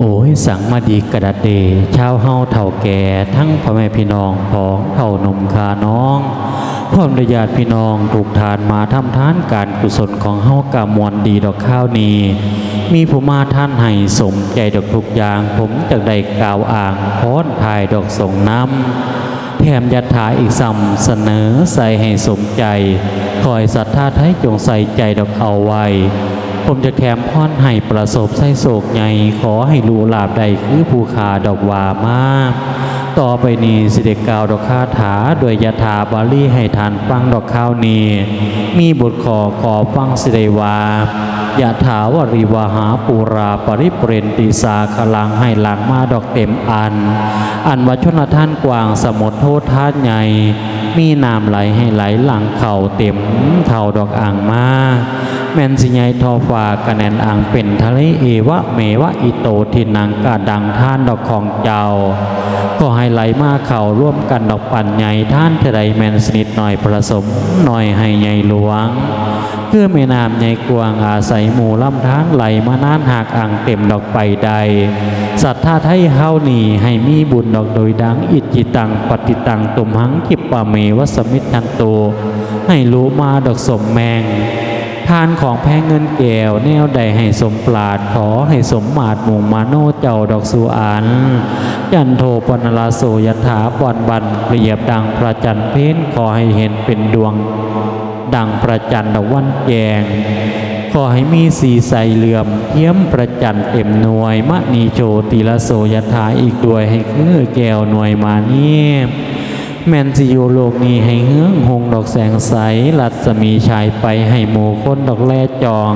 โอ้ยสังมาดีกระดาษเดชาวเฮาเถ่าแก่ ทั้งพ่อแม่พี่น้องของเถ่านมคาน้องพ่อมญาติพี่น้องถูกทานมาทำทานการกุศลของเฮากามวลดีดอกข้าวนี้ มีผู้มาท่านให้สมใจดอกทุกอย่าง ผมจากได้กล่าวอ่างพรทายดอกส่งน้ำแถมยัดถาอีกซ้ำเสนอใส่ให้สมใจ คอยศรัทธาไทยจงใส่ใจดอกเอาไว้ ผมจะแถมพรให้ประสบไส้โศกใหญ่ขอให้รูลาบใดคือภูคาดอกวามาก ต่อไปนี้สิเดกล่าวดอกคาถาโดยยถาบาลีให้ทานฟังดอกข้าวนี้มีบทขอขอฟังสิเดวายะถาวริวหาปูราปริเปรนติสาคลังให้หลังมาดอกเต็มอัน อันวัชนท่านกวางสมุทโทษท่านใหญ่มีน้ำไหลให้ไหลหลังเข่าเต็มเท่าดอกอ่างมา แม่นสิใหญ่ทอฟ้ากระแนนอ่างเป็นทะเลเอวะเมวะอิโตทินังกาดังท่านดอกของเจ้า ก็ให้ไหลมาเข่าร่วมกันดอกปั่นใหญ่ท่านเทไดแมนสนิทหน่อยผสมหน่อยให้ใหญ่หลวงเพื่อแม่น้ำใหญ่กวางอาศัยหมู่ลำทางไหลมานานหากอ่างเต็มดอกไปใด สัทธาไทยเฮานีให้มีบุญดอกโดยดังอิจิตังปฏิตังตุมหังคิปปะเมวสมิทันโตให้รู้มาดอกสมแมง ทานของแพงเงินแก้วแนวใดให้สมปราดขอให้สมมาตรหมู่มาโนเจ้าดอกสุอันยันโทปนลาโสยถาปอนบันเปรียบดังพระจันทร์เพ้นขอให้เห็นเป็นดวง ดังประจันทร์ดอกวันแจงขอให้มีสีใสเหลื่อมเทียมประจันเต็มหน่วยมะนีโชติละโสยถาอีกด้วยให้คือแก้วหน่วยมานี้ แมนสิอยู่โลกนี้ให้เฮืองหงดอกแสงใสรัศมีชายไปให้หมู่คนดอกแลจอง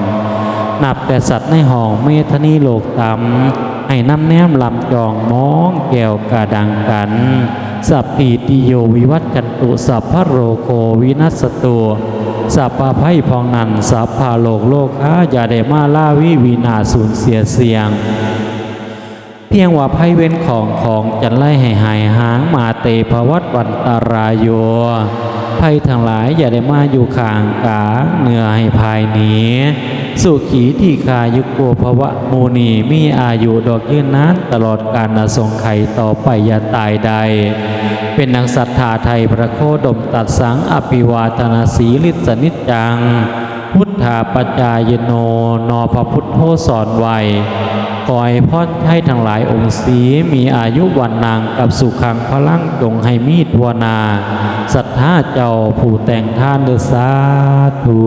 นับแต่สัตว์ในห้องเมธนีโลกต่ำให้น้ำแนมลำจองมองแก้วกระดังกัน สัพปีติโยวิวัตจันตุสัพพะโรโควินัสตุสัพพะไพ่พองนันสัพพะโลกโลกอาอย่าได้มาล่าวิวีนาสูญเสียเสียง เพียงว่าไพ่เว้นของของจันไล่ให้หายหางมาเตภวัตวันตารายโยไพ่ทั้งหลายอย่าได้มาอยู่ข้างกาเหนือให้ภายหนีสุขีที่คายุโกภวะมูนีมีอายุดอกยืนนานตลอดการอาทรงไข่ต่อไปอย่าตายใด เป็นนางศรัทธาไทยพระโคดมตัดสังอภิวาทนาสีลิสนิจจัง พุทธาปจายโนนอพระพุทธโธสอนไว้ขอยพ่อให้ทั้งหลายองค์สีมีอายุวันนางกับสุขังพลังจงให้มีทวนาศรัทธาเจ้าผู้แต่งท่านเดสาธุ